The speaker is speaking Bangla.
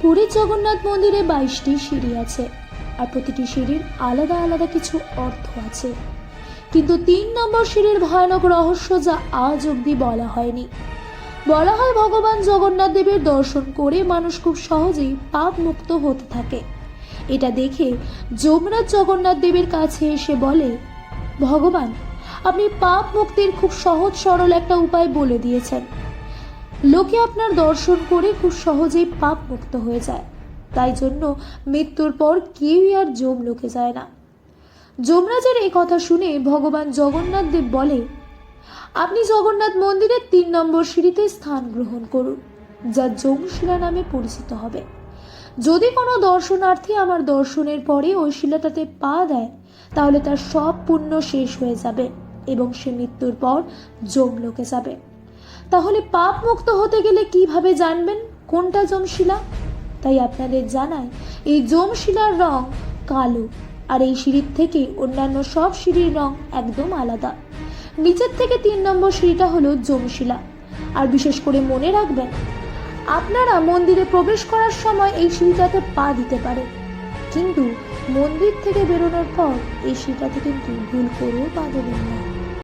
পুরীর জগন্নাথ মন্দিরে বাইশটি সিঁড়ি আছে, আর প্রতিটি সিঁড়ির আলাদা আলাদা কিছু অর্থ আছে। কিন্তু তিন নম্বর সিঁড়ির ভয়ানক রহস্য যা আজ অবধি বলা হয়নি। বলা হয় ভগবান জগন্নাথ দেবের দর্শন করে মানুষ খুব সহজেই পাপ মুক্ত হতে থাকে। এটা দেখে যমরাজ জগন্নাথ দেবের কাছে এসে বলে, ভগবান, আপনি পাপ মুক্তির খুব সহজ সরল একটা উপায় বলে দিয়েছেন। লোকে আপনার দর্শন করে খুব সহজেই পাপ মুক্ত হয়ে যায়। তাই জন্য মৃত্যুর পর কেউই আর যম লোকে যায় না। যমরাজের এই কথা শুনে ভগবান জগন্নাথ দেব বলে, আপনি জগন্নাথ মন্দিরের তিন নম্বর সিঁড়িতে স্থান গ্রহণ করুন, যা যমশিলা নামে পরিচিত হবে। যদি কোনো দর্শনার্থী আমার দর্শনের পরে ওই শিলাটাতে পা দেয়, তাহলে তার সব পুণ্য শেষ হয়ে যাবে এবং সে মৃত্যুর পর যমলোকে যাবে। তাহলে পাপ মুক্ত হতে গেলে কীভাবে জানবেন কোনটা যমশিলা? তাই আপনাদের জানাই, এই জমশিলার রং কালো আর এই সিঁড়ির থেকে অন্যান্য সব সিঁড়ির রং একদম আলাদা। নিচের থেকে তিন নম্বর সিঁড়িটা হলো জমশিলা আর বিশেষ করে মনে রাখবেন, আপনারা মন্দিরে প্রবেশ করার সময় এই সিঁড়িটাতে পা দিতে পারেন। কিন্তু মন্দির থেকে বেরোনোর পর এই সিঁড়িটাতে কিন্তু ভুল করেও পা দেবেন না।